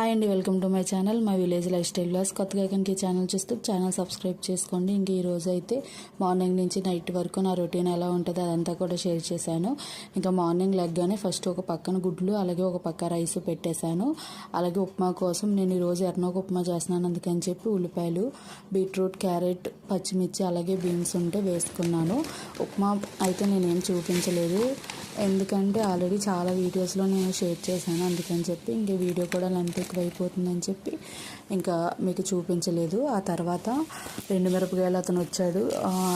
Hi అండి welcome to my channel. My village lifestyle blogs కొత్తగా కనుక ఈ ఛానల్ చూస్తే ఛానల్ సబ్స్క్రైబ్ చేసుకోండి. ఇంక ఈ రోజు అయితే మార్నింగ్ నుంచి నైట్ వరకు నా రొటీన్ ఎలా ఉంటుందో అదంతా కూడా షేర్ చేశాను. ఇంకా మార్నింగ్ లెగ్గానే ఫస్ట్ ఒక పక్కన గుడ్లు అలాగే ఒక పక్క రైస్ పెట్టేశాను. అలాగే ఉప్మా కోసం నేను ఈరోజు ఎర్నోక ఉప్మా చేస్తున్నాను. అందుకని చెప్పి ఉల్లిపాయలు బీట్రూట్ క్యారెట్ పచ్చిమిర్చి అలాగే బీన్స్ ఉంటే వేసుకున్నాను. ఉప్మా అయితే నేనేం చూపించలేదు. ఎందుకంటే ఆల్రెడీ చాలా వీడియోస్లో నేను షేర్ చేశాను అందుకని చెప్పి ఇంక వీడియో కూడా లెంత్ ఎక్కువ అయిపోతుందని చెప్పి ఇంకా మీకు చూపించలేదు. ఆ తర్వాత రెండు మిరపకాయలు అతను వచ్చాడు.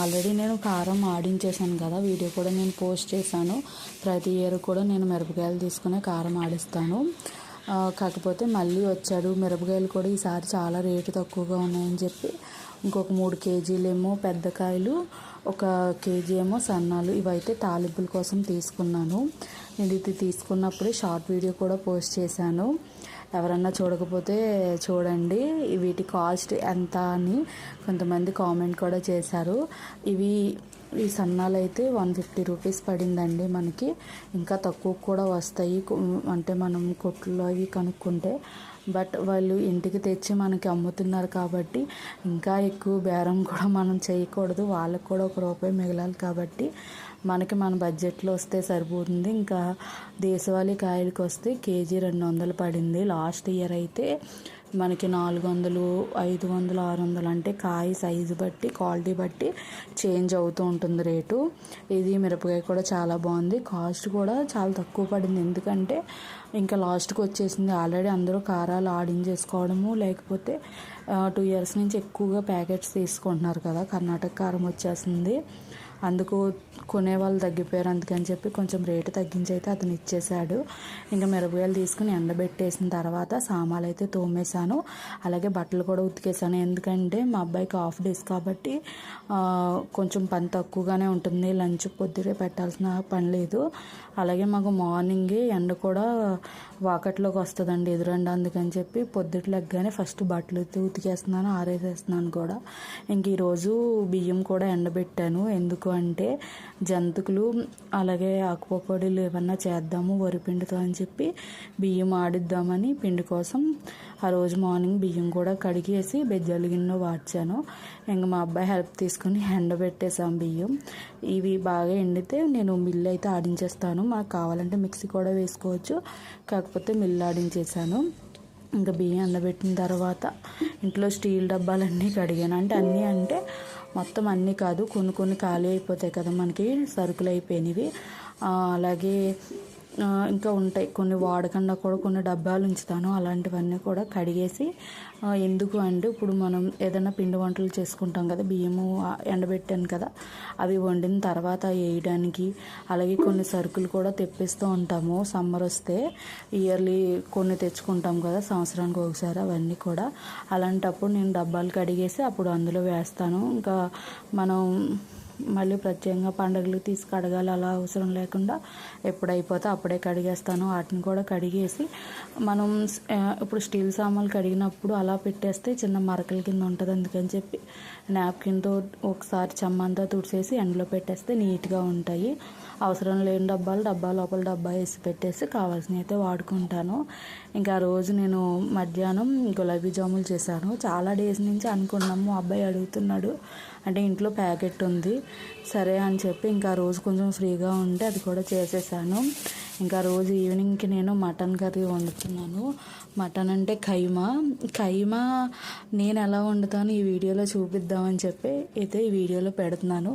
ఆల్రెడీ నేను కారం ఆడించేశాను కదా వీడియో కూడా నేను పోస్ట్ చేశాను. ప్రతి ఇయర్ కూడా నేను మిరపకాయలు తీసుకునే కారం ఆడిస్తాను. కాకపోతే మళ్ళీ వచ్చాడు. మిరపకాయలు కూడా ఈసారి చాలా రేటు తక్కువగా ఉన్నాయని చెప్పి ఇంకొక మూడు కేజీలేమో పెద్ద కాయలు ఒక కేజీ ఏమో సన్నాలు ఇవైతే తాలింపుల కోసం తీసుకున్నాను. నేను ఇది తీసుకున్నప్పుడే షార్ట్ వీడియో కూడా పోస్ట్ చేశాను. ఎవరన్నా చూడకపోతే చూడండి. వీటి కాస్ట్ ఎంత అని కొంతమంది కామెంట్ కూడా చేశారు. ఇవి ఈ సన్నాలు అయితే వన్ ఫిఫ్టీ రూపీస్ పడిందండి మనకి. ఇంకా తక్కువ కూడా వస్తాయి. అంటే మనం కొట్లో అవి కనుక్కుంటే బట్ వాళ్ళు ఇంటికి తెచ్చి మనకి అమ్ముతున్నారు కాబట్టి ఇంకా ఎక్కువ బేరం కూడా మనం చేయకూడదు. వాళ్ళకు కూడా ఒక రూపాయి మిగలాలి కాబట్టి మనకి మన బడ్జెట్లో వస్తే సరిపోతుంది. ఇంకా దేశవాళీ కాయలకి వస్తే కేజీ రెండు వందలు పడింది. లాస్ట్ ఇయర్ అయితే మనకి నాలుగు వందలు ఐదు వందలు ఆరు వందలు అంటే కాయ సైజు బట్టి క్వాలిటీ బట్టి చేంజ్ అవుతూ ఉంటుంది రేటు. ఇది మిరపకాయ కూడా చాలా బాగుంది. కాస్ట్ కూడా చాలా తక్కువ పడింది. ఎందుకంటే ఇంకా లాస్ట్కి వచ్చేసింది. ఆల్రెడీ అందరూ కారాలు ఆడించేసుకోవడము లేకపోతే టూ ఇయర్స్ నుంచి ఎక్కువగా ప్యాకెట్స్ తీసుకుంటున్నారు కదా. కర్ణాటక కారం వచ్చేసింది. అందుకు కొనే వాళ్ళు తగ్గిపోయారు. అందుకని చెప్పి కొంచెం రేటు తగ్గించి అయితే అతను ఇచ్చేశాడు. ఇంకా మిరపకాయలు తీసుకుని ఎండబెట్టేసిన తర్వాత సామాలు అయితే తోమేశాను. అలాగే బట్టలు కూడా ఉతికేసాను ఎందుకంటే మా అబ్బాయికి ఆఫ్ డేస్ కాబట్టి కొంచెం పని తక్కువగానే ఉంటుంది. లంచ్ పొద్దుటే పెట్టాల్సిన పని లేదు. అలాగే మాకు మార్నింగే ఎండ కూడా వాకట్లోకి వస్తుందండి ఎదురండి. అందుకని చెప్పి పొద్దుట లెగ్గానే ఫస్ట్ బట్టలు ఉతికేస్తున్నాను ఆరేసేస్తున్నాను కూడా. ఇంక ఈరోజు బియ్యం కూడా ఎండబెట్టాను. ఎందుకు అంటే జంతుకులు అలాగే ఆకుపకోడీలు ఏమన్నా చేద్దాము వరిపిండితో అని చెప్పి బియ్యం ఆడిద్దామని పిండి కోసం ఆ రోజు మార్నింగ్ బియ్యం కూడా కడిగేసి బెజ్జాలు గిన్నె వాడ్చాను. ఇంకా మా అబ్బాయి హెల్ప్ తీసుకుని ఎండబెట్టేసాం బియ్యం. ఇవి బాగా ఎండితే నేను మిల్లు అయితే ఆడించేస్తాను. మాకు కావాలంటే మిక్సీ కూడా వేసుకోవచ్చు. కాకపోతే లేకపోతే మిల్లాడించేసాను ఇంకా బియ్యం ఎండబెట్టిన తర్వాత ఇంట్లో స్టీల్ డబ్బాలన్నీ కడిగాను. అంటే అన్నీ అంటే మొత్తం అన్నీ కాదు కొన్ని కొన్ని ఖాళీ అయిపోతాయి కదా మనకి సరుకులు అయిపోయినవి. అలాగే ఇంకా ఉంటాయి. కొన్ని వాడకుండా కూడా కొన్ని డబ్బాలు ఉంచుతాను. అలాంటివన్నీ కూడా కడిగేసి ఎందుకు అంటే ఇప్పుడు మనం ఏదైనా పిండి వంటలు చేసుకుంటాం కదా బియ్యము ఎండబెట్టాను కదా అవి వండిన తర్వాత వేయడానికి అలాగే కొన్ని సరుకులు కూడా తెప్పిస్తూ ఉంటాము. సమ్మర్ వస్తే ఇయర్లీ కొన్ని తెచ్చుకుంటాం కదా సంవత్సరానికి ఒకసారి అవన్నీ కూడా. అలాంటప్పుడు నేను డబ్బాలు కడిగేసి అప్పుడు అందులో వేస్తాను. ఇంకా మనం మళ్ళీ ప్రత్యేకంగా పండుగలు తీసి కడగాలి అలా అవసరం లేకుండా ఎప్పుడైపోతే అప్పుడే కడిగేస్తాను. వాటిని కూడా కడిగేసి మనం ఇప్పుడు స్టీల్ సామాన్లు కడిగినప్పుడు అలా పెట్టేస్తే చిన్న మరకల కింద ఉంటుంది అందుకని చెప్పి నాప్కిన్తో ఒకసారి చమ్మంతా తుడిచేసి ఎండలో పెట్టేస్తే నీట్గా ఉంటాయి. అవసరం లేని డబ్బాలు డబ్బా లోపల డబ్బా వేసి పెట్టేసి కావాల్సినవి అయితే వాడుకుంటాను. ఇంకా ఆ రోజు నేను మధ్యాహ్నం గులాబీ జాములు చేశాను. చాలా డేస్ నుంచి అనుకున్నాము. అబ్బాయి అడుగుతున్నాడు అంటే ఇంట్లో ప్యాకెట్ ఉంది. సరే అని చెప్పి ఇంకా ఆ రోజు కొంచెం ఫ్రీగా ఉంటే అది కూడా చేసేసాను. ఇంకా రోజు ఈవినింగ్కి నేను మటన్ కర్రీ వండుతున్నాను. మటన్ అంటే ఖైమా. ఖైమా నేను ఎలా వండుతాను ఈ వీడియోలో చూపిద్దామని చెప్పి అయితే ఈ వీడియోలో పెడుతున్నాను.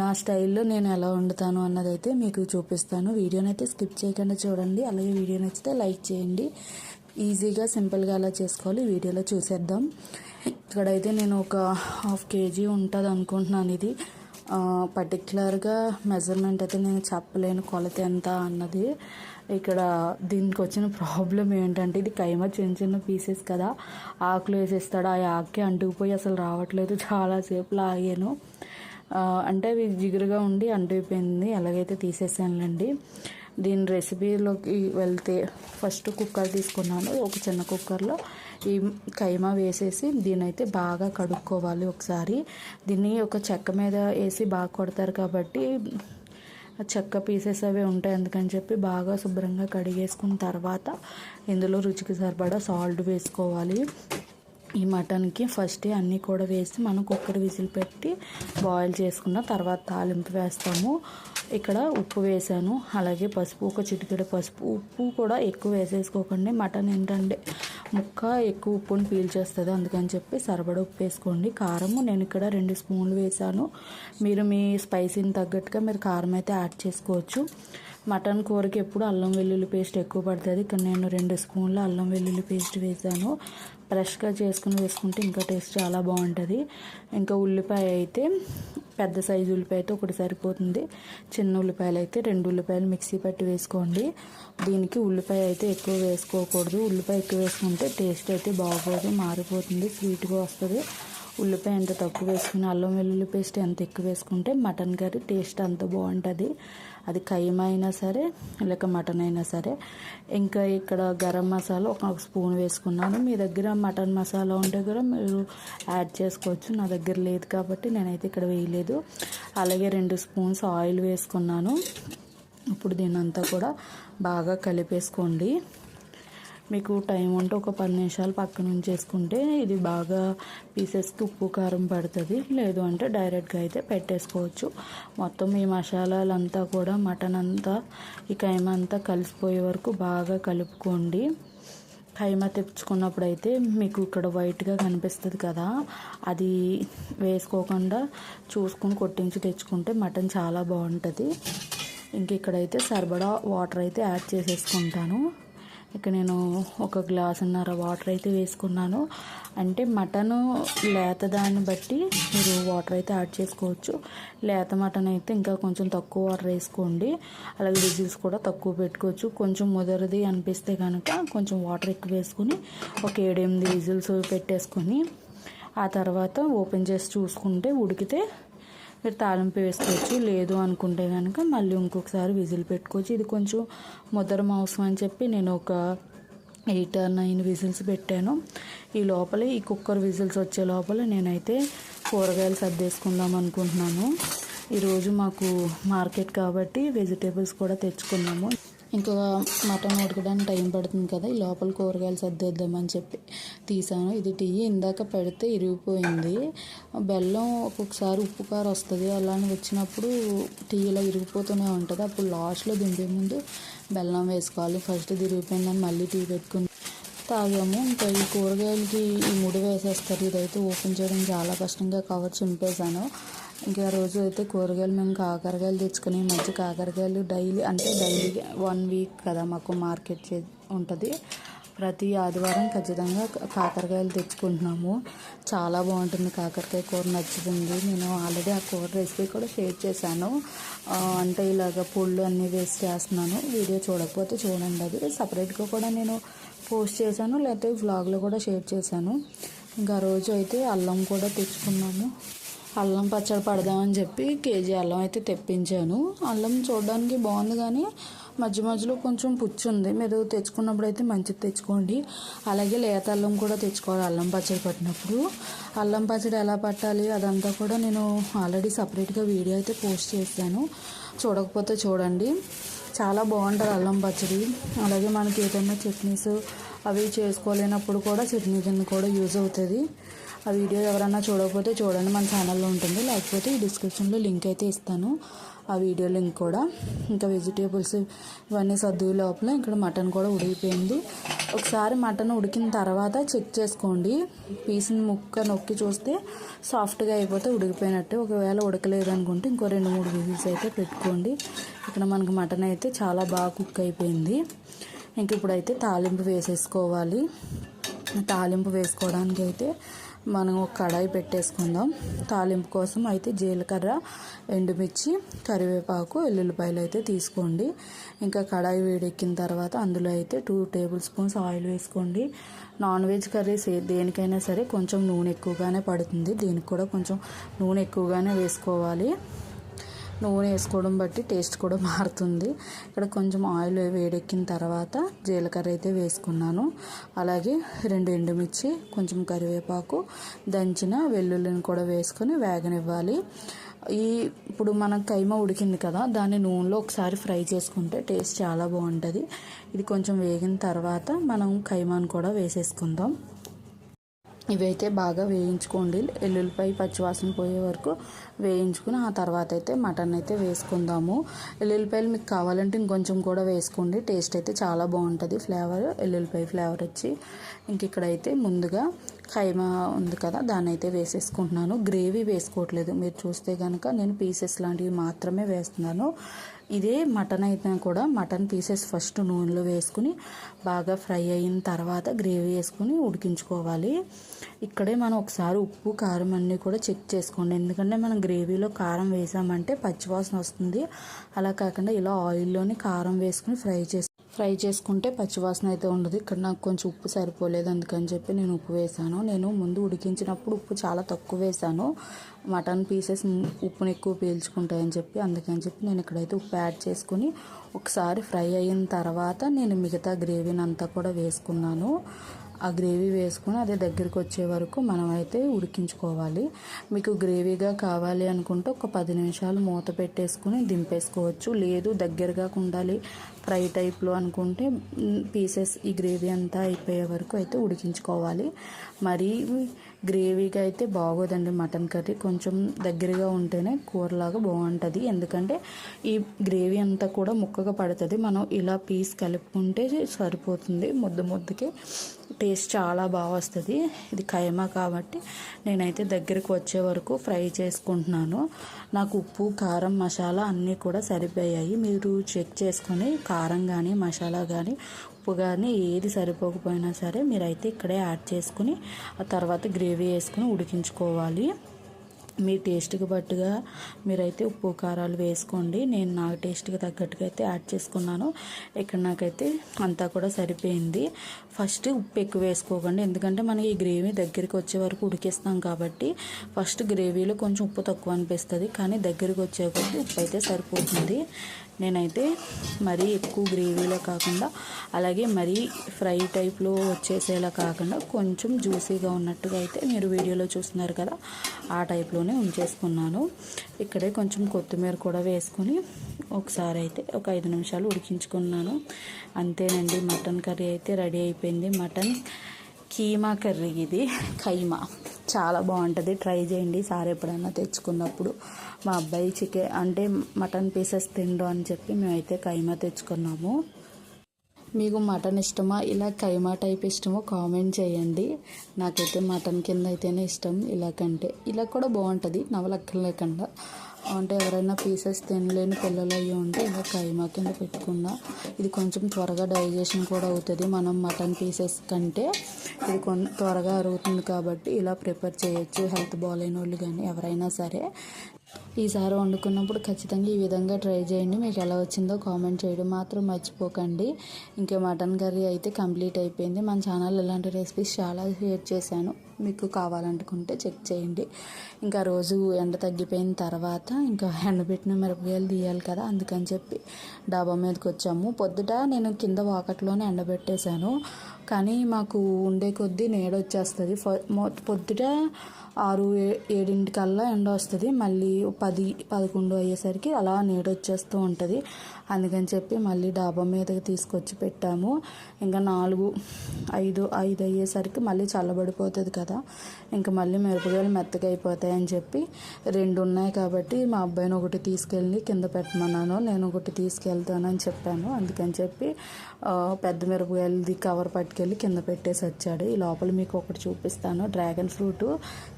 నా స్టైల్లో నేను ఎలా వండుతాను అన్నది అయితే మీకు చూపిస్తాను. వీడియోని అయితే స్కిప్ చేయకుండా చూడండి. అలాగే వీడియో నచ్చితే లైక్ చేయండి. ఈజీగా సింపుల్గా అలా చేసుకోవాలి. వీడియోలో చూసేద్దాం. ఇక్కడైతే నేను ఒక హాఫ్ కేజీ ఉంటుంది అనుకుంటున్నాను ఇది. పర్టికులర్గా మెజర్మెంట్ అయితే నేను చెప్పలేను కొలత ఎంత అన్నది. ఇక్కడ దీనికి వచ్చిన ప్రాబ్లం ఏంటంటే ఇది కైమ చిన్న చిన్న పీసెస్ కదా. ఆకులు వేసేస్తాడు. ఆ ఆకుకి అంటుకుపోయి అసలు రావట్లేదు. చాలాసేపు ఆగాను అంటే అవి జిగురుగా ఉండి అంటుకుపోయింది. ఎలాగైతే తీసేసానులేండి. దీని రెసిపీలోకి వెళ్తే ఫస్ట్ కుక్కర్ తీసుకున్నాను. ఒక చిన్న కుక్కర్లో ఈ కైమా వేసేసి దీని అయితే బాగా కడుక్కోవాలి ఒకసారి. దీన్ని ఒక చెక్క మీద వేసి బాగా కొడతారు కాబట్టి చెక్క పీసెస్ అవి ఉంటాయి అందుకని చెప్పి బాగా శుభ్రంగా కడిగేసుకున్న తర్వాత ఇందులో రుచికి సరిపడా సాల్ట్ వేసుకోవాలి. ఈ మటన్కి ఫస్ట్ అన్నీ కూడా వేసి మనం కుక్కర్ విజిల్ పెట్టి బాయిల్ చేసుకున్న తర్వాత తాలింపు వేస్తాము. ఇక్కడ ఉప్పు వేసాను. అలాగే పసుపు ఒక చిటికెడు పసుపు. ఉప్పు కూడా ఎక్కువ వేసేసుకోకండి. మటన్ ఏంటంటే ముక్క ఎక్కువ ఉప్పుని పీల్చేస్తుంది. అందుకని చెప్పి సరిపడ ఉప్పు వేసుకోండి. కారము నేను ఇక్కడ రెండు స్పూన్లు వేసాను. మీరు మీ స్పైసీని తగ్గట్టుగా మీరు కారం అయితే యాడ్ చేసుకోవచ్చు. మటన్ కూరకి ఎప్పుడు అల్లం వెల్లుల్లి పేస్ట్ ఎక్కువ పడుతుంది. ఇక్కడ నేను రెండు స్పూన్ల అల్లం వెల్లుల్లి పేస్ట్ వేసాను. ఫ్రెష్గా చేసుకుని వేసుకుంటే ఇంకా టేస్ట్ చాలా బాగుంటుంది. ఇంకా ఉల్లిపాయ అయితే పెద్ద సైజు ఉల్లిపాయ అయితే ఒకటి సరిపోతుంది. చిన్న ఉల్లిపాయలు అయితే రెండు ఉల్లిపాయలు మిక్సీ పట్టి వేసుకోండి. దీనికి ఉల్లిపాయ అయితే ఎక్కువ వేసుకోకూడదు. ఉల్లిపాయ ఎక్కువ వేసుకుంటే టేస్ట్ అయితే బాగోదు మారిపోతుంది స్వీట్గా వస్తుంది. ఉల్లిపాయ ఎంత తక్కువ వేసుకుని అల్లం వెల్లుల్లి పేస్ట్ ఎంత ఎక్కువ వేసుకుంటే మటన్ కర్రీ టేస్ట్ అంత బాగుంటుంది. అది కైమా అయినా సరే లేక మటన్ అయినా సరే. ఇంకా ఇక్కడ గరం మసాలా ఒక స్పూన్ వేసుకున్నాను. మీ దగ్గర మటన్ మసాలా ఉంటే కూడా మీరు యాడ్ చేసుకోవచ్చు. నా దగ్గర లేదు కాబట్టి నేనైతే ఇక్కడ వేయలేదు. అలాగే రెండు స్పూన్స్ ఆయిల్ వేసుకున్నాను. ఇప్పుడు దీనంతా కూడా బాగా కలిపేసుకోండి. మీకు టైం ఉంటే ఒక పది నిమిషాలు పక్కన ఉంచేసుకుంటే ఇది బాగా పీసెస్కి ఉప్పు కారం పడుతుంది. లేదు అంటే డైరెక్ట్గా అయితే పెట్టేసుకోవచ్చు. మొత్తం ఈ మసాలాలంతా కూడా మటన్ అంతా ఈ కైమ అంతా కలిసిపోయే వరకు బాగా కలుపుకోండి. కైమా తెచ్చుకున్నప్పుడు అయితే మీకు ఇక్కడ వైట్గా కనిపిస్తుంది కదా అది వేసుకోకుండా చూసుకుని కొట్టించి తెచ్చుకుంటే మటన్ చాలా బాగుంటుంది. ఇంక ఇక్కడైతే సరిపడా వాటర్ అయితే యాడ్ చేసేసుకుంటాను. ఇక నేను ఒక గ్లాసున్నర వాటర్ అయితే వేసుకున్నాను. అంటే మటన్ లేత దాన్ని బట్టి మీరు వాటర్ అయితే యాడ్ చేసుకోవచ్చు. లేత మటన్ అయితే ఇంకా కొంచెం తక్కువ వాటర్ వేసుకోండి. అలాగే విజిల్స్ కూడా తక్కువ పెట్టుకోవచ్చు. కొంచెం ముదరది అనిపిస్తే కనుక కొంచెం వాటర్ ఎక్కువ వేసుకొని ఒక ఏడెనిమిది విజిల్స్ పెట్టేసుకొని ఆ తర్వాత ఓపెన్ చేసి చూసుకుంటే ఉడికితే మీరు తాలింపు వేసుకోవచ్చు లేదు అనుకుంటే కనుక మళ్ళీ ఇంకొకసారి విజిల్ పెట్టుకోవచ్చు. ఇది కొంచెం ముద్దరం అవసరం అని చెప్పి నేను ఒక ఎయిట్ ఆర్ నైన్ విజిల్స్ పెట్టాను. ఈ లోపల ఈ కుక్కర్ విజిల్స్ వచ్చే లోపల నేనైతే కూరగాయలు సర్దేసుకుందాం అనుకుంటున్నాను. ఈరోజు మాకు మార్కెట్ కాబట్టి వెజిటేబుల్స్ కూడా తెచ్చుకున్నాము. ఇంకా మటన్ ఉడకడానికి టైం పడుతుంది కదా ఈ లోపల కూరగాయలు సర్దేద్దామని చెప్పి తీసాను. ఇది టీ ఇందాక పెడితే ఇరిగిపోయింది. బెల్లం ఒక్కొక్కసారి ఉప్పు కారం వస్తుంది. అలానే వచ్చినప్పుడు టీ ఇలా ఇరిగిపోతూనే ఉంటుంది. అప్పుడు లాస్ట్లో దింపే ముందు బెల్లం వేసుకోవాలి. ఫస్ట్ ఇది ఇరిగిపోయిందని మళ్ళీ టీ పెట్టుకుని తాగాము. ఇంకా ఈ కూరగాయలకి ఈ ముడి వేసేస్తారు. ఇదైతే ఓపెన్ చేయడం చాలా కష్టంగా కవర్ చింపేశాను. ఇంకా రోజు అయితే కూరగాయలు మేము కాకరకాయలు తెచ్చుకుని మంచి కాకరకాయలు డైలీ అంటే డైలీ వన్ వీక్ కదా మాకు మార్కెట్ చే ఉంటుంది. ప్రతి ఆదివారం ఖచ్చితంగా కాకరకాయలు తెచ్చుకుంటున్నాము. చాలా బాగుంటుంది కాకరకాయ కూర నచ్చుతుంది. నేను ఆల్రెడీ ఆ కూర రెసిపీ కూడా షేర్ చేశాను. అంటే ఇలాగ పుళ్ళు అన్నీ వేస్ట్ చేస్తున్నాను. వీడియో చూడకపోతే చూడండి. అది సపరేట్గా కూడా నేను పోస్ట్ చేశాను లేకపోతే వ్లాగ్లో కూడా షేర్ చేశాను. ఇంకా రోజు అయితే అల్లం కూడా తెచ్చుకున్నాము. అల్లం పచ్చడి పడదామని చెప్పి కేజీ అల్లం అయితే తెప్పించాను. అల్లం చూడడానికి బాగుంది కానీ మధ్య మధ్యలో కొంచెం పుచ్చు ఉంది. మీరు తెచ్చుకున్నప్పుడు అయితే మంచిది తెచ్చుకోండి. అలాగే లేత అల్లం కూడా తెచ్చుకోవాలి అల్లం పచ్చడి పట్టినప్పుడు. అల్లం పచ్చడి ఎలా పట్టాలి అదంతా కూడా నేను ఆల్రెడీ సపరేట్గా వీడియో అయితే పోస్ట్ చేశాను. చూడకపోతే చూడండి. చాలా బాగుంటుంది అల్లం పచ్చడి. అలాగే మనకి ఏదైనా చట్నీస్ అవి చేసుకోలేనప్పుడు కూడా చట్నీ కింద కూడా యూజ్ అవుతుంది. ఆ వీడియో ఎవరైనా చూడకపోతే చూడండి మన ఛానల్లో ఉంటుంది. లేకపోతే ఈ డిస్క్రిప్షన్లో లింక్ అయితే ఇస్తాను ఆ వీడియో లింక్ కూడా. ఇంకా వెజిటేబుల్స్ ఇవన్నీ సర్దు లోపల ఇక్కడ మటన్ కూడా ఉడికిపోయింది. ఒకసారి మటన్ ఉడికిన తర్వాత చెక్ చేసుకోండి. పీస్ని ముక్క నొక్కి చూస్తే సాఫ్ట్గా అయిపోతే ఉడికిపోయినట్టే. ఒకవేళ ఉడకలేదు అనుకుంటే ఇంకో రెండు మూడు విజిల్స్ అయితే పెట్టుకోండి. ఇక్కడ మనకు మటన్ అయితే చాలా బాగా కుక్ అయిపోయింది. ఇంక ఇప్పుడైతే తాలింపు వేసేసుకోవాలి. తాలింపు వేసుకోవడానికి అయితే మనం ఒక కడాయి పెట్టేసుకుందాం. తాలింపు కోసం అయితే జీలకర్ర ఎండుమిర్చి కరివేపాకు ఎల్లుల్లిపాయలు అయితే తీసుకోండి. ఇంకా కడాయి వేడెక్కిన తర్వాత అందులో అయితే టూ టేబుల్ స్పూన్స్ ఆయిల్ వేసుకోండి. నాన్ వెజ్ కర్రీస్ దేనికైనా సరే కొంచెం నూనె ఎక్కువగానే పడుతుంది. దీనికి కూడా కొంచెం నూనె ఎక్కువగానే వేసుకోవాలి. నూనె వేసుకోవడం బట్టి టేస్ట్ కూడా మారుతుంది. ఇక్కడ కొంచెం ఆయిల్ వేడెక్కిన తర్వాత జీలకర్ర అయితే వేసుకున్నాను. అలాగే రెండు ఎండుమిర్చి కొంచెం కరివేపాకు దంచిన వెల్లుల్లిని కూడా వేసుకొని వేగనివ్వాలి. ఈ ఇప్పుడు మనం కైమ ఉడికింది కదా దాన్ని నూనెలో ఒకసారి ఫ్రై చేసుకుంటే టేస్ట్ చాలా బాగుంటుంది. ఇది కొంచెం వేగిన తర్వాత మనం కైమాను కూడా వేసేసుకుందాం. ఇవైతే బాగా వేయించుకోండి. ఎల్లుల్లిపాయ పచ్చివాసన పోయే వరకు వేయించుకుని ఆ తర్వాత అయితే మటన్ అయితే వేసుకుందాము. ఎల్లుల్లిపాయలు మీకు కావాలంటే ఇంకొంచెం కూడా వేసుకోండి. టేస్ట్ అయితే చాలా బాగుంటుంది. ఫ్లేవర్ ఎల్లుల్లిపాయ ఫ్లేవర్ వచ్చి ఇంక ఇక్కడైతే ముందుగా ఖైమా ఉంది కదా దాన్ని అయితే వేసేసుకుంటున్నాను. గ్రేవీ వేసుకోవట్లేదు. మీరు చూస్తే కనుక నేను పీసెస్ లాంటివి మాత్రమే వేస్తున్నాను. ఇదే మటన్ అయితే కూడా మటన్ పీసెస్ ఫస్ట్ నూనెలో వేసుకుని బాగా ఫ్రై అయిన తర్వాత గ్రేవీ వేసుకుని ఉడికించుకోవాలి. ఇక్కడే మనం ఒకసారి ఉప్పు కారం అన్నీ కూడా చెక్ చేసుకోండి. ఎందుకంటే మనం గ్రేవీలో కారం వేసామంటే పచ్చివాసన వస్తుంది. అలా కాకుండా ఇలా ఆయిల్లోని కారం వేసుకుని ఫ్రై చేసి ఫ్రై చేసుకుంటే పచ్చివాసన అయితే ఉండదు. ఇక్కడ నాకు కొంచెం ఉప్పు సరిపోలేదు అందుకని చెప్పి నేను ఉప్పు వేసాను. నేను ముందు ఉడికించినప్పుడు ఉప్పు చాలా తక్కువ వేసాను. మటన్ పీసెస్ ఉప్పుని ఎక్కువ పీల్చుకుంటాయని చెప్పి అందుకని చెప్పి నేను ఇక్కడైతే ఉప్పు యాడ్ చేసుకుని ఒకసారి ఫ్రై అయిన తర్వాత నేను మిగతా గ్రేవీని అంతా కూడా వేసుకున్నాను. ఆ గ్రేవీ వేసుకుని అదే దగ్గరికి వచ్చే వరకు మనం అయితే ఉడికించుకోవాలి. మీకు గ్రేవీగా కావాలి అనుకుంటే ఒక పది నిమిషాలు మూత పెట్టేసుకుని దింపేసుకోవచ్చు. లేదు దగ్గరగా ఉండాలి ఫ్రై టైప్లో అనుకుంటే పీసెస్ ఈ గ్రేవీ అంతా అయిపోయే వరకు అయితే ఉడికించుకోవాలి. మరీ గ్రేవీగా అయితే బాగోదండి. మటన్ కర్రీ కొంచెం దగ్గరగా ఉంటేనే కూరలాగా బాగుంటుంది. ఎందుకంటే ఈ గ్రేవీ అంతా కూడా ముక్కగా పడుతుంది. మనం ఇలా పీస్ కలుపుకుంటే సరిపోతుంది. ముద్ద ముద్దకి టేస్ట్ చాలా బాగా వస్తుంది. ఇది ఖైమా కాబట్టి నేనైతే దగ్గరకు వచ్చే వరకు ఫ్రై చేసుకుంటున్నాను. నాకు ఉప్పు కారం మసాలా అన్నీ కూడా సరిపోయాయి. మీరు చెక్ చేసుకొని కారం కానీ మసాలా కానీ ఉప్పు కానీ ఏది సరిపోకపోయినా సరే మీరైతే ఇక్కడే యాడ్ చేసుకుని ఆ తర్వాత గ్రేవీ వేసుకుని ఉడికించుకోవాలి. మీ టేస్ట్కి బట్టుగా మీరైతే ఉప్పు కారాలు వేసుకోండి. నేను నా టేస్ట్కి తగ్గట్టుగా అయితే యాడ్ చేసుకున్నాను. ఇక్కడ నాకైతే అంతా కూడా సరిపోయింది. ఫస్ట్ ఉప్పు ఎక్కువ వేసుకోకండి. ఎందుకంటే మనకి ఈ గ్రేవీ దగ్గరికి వచ్చే వరకు ఉడికిస్తాం కాబట్టి ఫస్ట్ గ్రేవీలో కొంచెం ఉప్పు తక్కువ అనిపిస్తుంది. కానీ దగ్గరికి వచ్చే కొద్దీ ఉప్పు అయితే సరిపోతుంది. నేనైతే మరీ ఎక్కువ గ్రేవీలో కాకుండా అలాగే మరీ ఫ్రై టైప్లో వచ్చేసేలా కాకుండా కొంచెం జ్యూసీగా ఉన్నట్టుగా అయితే మీరు వీడియోలో చూస్తున్నారు కదా ఆ టైప్లోనే ఉంచేసుకున్నాను. ఇక్కడే కొంచెం కొత్తిమీర కూడా వేసుకొని ఒకసారి అయితే ఒక ఐదు నిమిషాలు ఉడికించుకున్నాను. అంతేనండి మటన్ కర్రీ అయితే రెడీ అయిపోయింది. మటన్ కీమా కర్రీ ఇది. ఖైమా చాలా బాగుంటుంది. ట్రై చేయండి. సార్ ఎప్పుడైనా తెచ్చుకున్నప్పుడు మా అబ్బాయి చికెన్ అంటే మటన్ పీసెస్ తిండు అని చెప్పి మేమైతే కైమా తెచ్చుకున్నాము. మీకు మటన్ ఇష్టమా? ఇలా కైమా టైప్ ఇష్టమో కామెంట్ చేయండి. నాకైతే మటన్ కింద అయితేనే ఇష్టం. ఇలా కంటే. ఇలా కూడా బాగుంటుంది. నవలక్కలు లేకుండా అంటే ఎవరైనా పీసెస్ తినలేని పిల్లలు అయ్యి ఉంటే ఇలా కైమా కింద పెట్టుకున్నా ఇది కొంచెం త్వరగా డైజెషన్ కూడా అవుతుంది. మనం మటన్ పీసెస్ కంటే ఇది కొన్ త్వరగా అరుగుతుంది కాబట్టి ఇలా ప్రిపేర్ చేయొచ్చు. హెల్త్ బాగాలేని వాళ్ళు కానీ ఎవరైనా సరే. ఈసారి వండుకున్నప్పుడు ఖచ్చితంగా ఈ విధంగా ట్రై చేయండి. మీకు ఎలా వచ్చిందో కామెంట్ చేయడం మాత్రం మర్చిపోకండి. ఇంకా మటన్ కర్రీ అయితే కంప్లీట్ అయిపోయింది. మన ఛానల్ ఇలాంటి రెసిపీస్ చాలా షేర్ చేశాను. మీకు కావాలనుకుంటే చెక్ చేయండి. ఇంకా రోజు ఎండ తగ్గిపోయిన తర్వాత ఇంకా ఎండబెట్టిన మిరపకాయలు తీయాలి కదా అందుకని చెప్పి డాబా మీదకి వచ్చాము. పొద్దుట నేను కింద వాకట్లోనే ఎండబెట్టేశాను. కానీ మాకు ఉండే కొద్దీ నీడ వచ్చేస్తుంది పొద్దుట ఆరు ఏడింటికల్లా ఎండ వస్తుంది మళ్ళీ పది పదకొండు అయ్యేసరికి అలా నీడ వచ్చేస్తూ ఉంటుంది. అందుకని చెప్పి మళ్ళీ డాబా మీదకి తీసుకొచ్చి పెట్టాము. ఇంకా నాలుగు ఐదు ఐదు అయ్యేసరికి మళ్ళీ చల్లబడిపోతుంది కదా. ఇంకా మళ్ళీ మిరపకాయలు మెత్తగా అయిపోతాయని చెప్పి రెండు ఉన్నాయి కాబట్టి మా అబ్బాయిని ఒకటి తీసుకెళ్ళి కింద పెట్టమన్నాను. నేను ఒకటి తీసుకెళ్తానని చెప్పాను. అందుకని చెప్పి పెద్ద మిరపకాయలది కవర్ పట్టుకెళ్ళి కింద పెట్టేసి వచ్చాడు. ఈ లోపల మీకు ఒకటి చూపిస్తాను. డ్రాగన్ ఫ్రూట్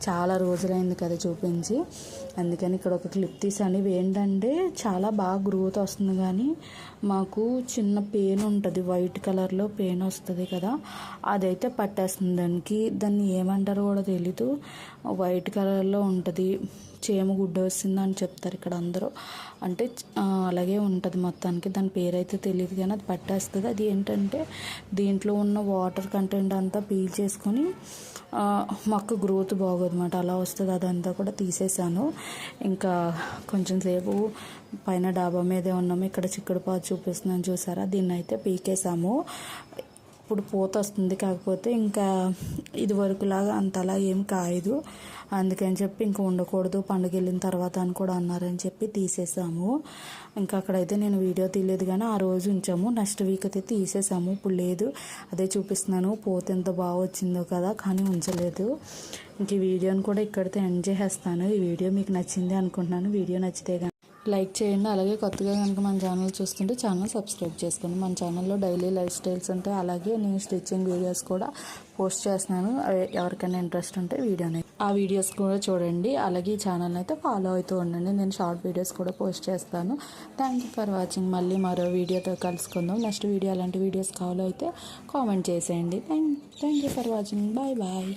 చాలా రోజులైంది కదా చూపించి. అందుకని ఇక్కడ ఒక క్లిప్ తీసాను ఇవి ఏంటంటే చాలా బాగా గ్రోత్ వస్తుంది కానీ మాకు చిన్న పెయిన్ ఉంటుంది. వైట్ కలర్లో పెయిన్ వస్తుంది కదా. అదైతే పట్టేస్తుంది దానికి. దాన్ని ఏమంటారో కూడా తెలీదు. వైట్ కలర్లో ఉంటుంది. చేమ గుడ్డ అని చెప్తారు ఇక్కడ అందరూ. అంటే అలాగే ఉంటుంది మొత్తానికి. దాని పేరైతే తెలియదు కానీ అది పట్టేస్తుంది. అది ఏంటంటే దీంట్లో ఉన్న వాటర్ కంటెంట్ అంతా పీల్ చేసుకొని మొక్క గ్రోత్ బాగోదన్నమాట. అలా వస్తుంది. అదంతా కూడా తీసేసాను. ఇంకా కొంచెం సేపు పైన డాబా మీదే ఉన్నాము. ఇక్కడ చిక్కుడు పాదు చూపిస్తున్నాను. చూసారా? దీన్ని అయితే పీకేసాము. ఇప్పుడు పూత వస్తుంది. కాకపోతే ఇంకా ఇది వరకులాగా అంతలా ఏం కాయదు అందుకని చెప్పి ఇంకా ఉండకూడదు. పండుగ వెళ్ళిన తర్వాత అని కూడా అన్నారని చెప్పి తీసేసాము. ఇంకా అక్కడైతే నేను వీడియో తీయలేదు కానీ ఆ రోజు ఉంచాము. నెక్స్ట్ వీక్ అయితే తీసేసాము. ఇప్పుడు లేదు. అదే చూపిస్తున్నాను. పూత ఎంత బాగా వచ్చిందో కదా కానీ ఉంచలేదు. ఇంక ఈ వీడియోని కూడా ఇక్కడితో ఎండ్ చేసేస్తాను. ఈ వీడియో మీకు నచ్చింది అనుకుంటున్నాను. వీడియో నచ్చితే కానీ లైక్ చేయండి. అలాగే కొత్తగా కనుక మన ఛానల్ చూస్తుంటే ఛానల్ సబ్స్క్రైబ్ చేసుకోండి. మన ఛానల్లో డైలీ లైఫ్ స్టైల్స్ ఉంటాయి. అలాగే నేను స్టిచ్చింగ్ వీడియోస్ కూడా పోస్ట్ చేస్తున్నాను. ఎవరికైనా ఇంట్రెస్ట్ ఉంటే వీడియోని ఆ వీడియోస్ కూడా చూడండి. అలాగే ఈ ఛానల్ అయితే ఫాలో అవుతూ ఉండండి. నేను షార్ట్ వీడియోస్ కూడా పోస్ట్ చేస్తాను. Thank you for watching. మళ్ళీ మరో వీడియోతో కలుసుకుందాం. నెక్స్ట్ వీడియో అలాంటి వీడియోస్ కావాలో అయితే కామెంట్ చేసేయండి. Thank thank you for watching. Bye bye.